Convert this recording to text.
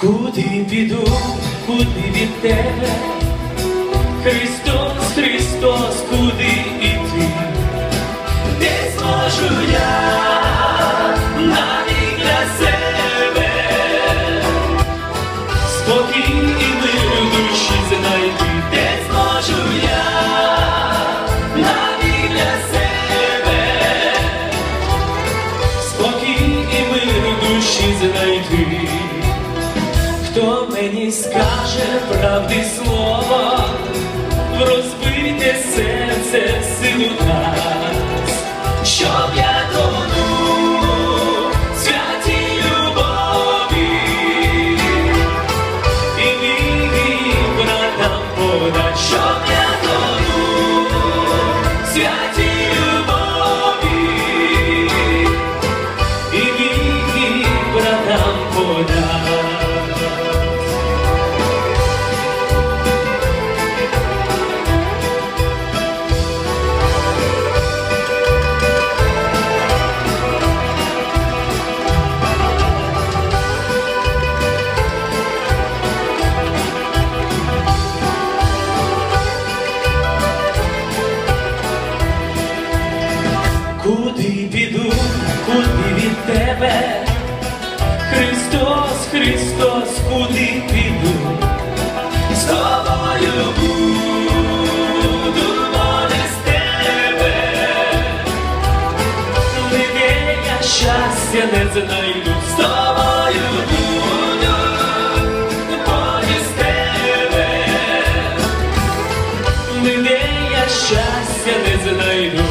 Куди піду, куди від тебе? Христос, Христос, куди іти? Де зможу я навіть для себе спокій і мир у душі знайти, де зможу я навіть для себе спокій і мир у душі знайти. Мені скаже правди слова, в розбите серце силу дасть, щоб я святій любові, братам подать, щоб я тонув в святій любові, братам подать. Куди від тебе? Христос, Христос, куди піду? З тобою буду, без тебе. Ніде я щастя не знайду, з тобою буду, без тебе. Ніде я щастя не знайду.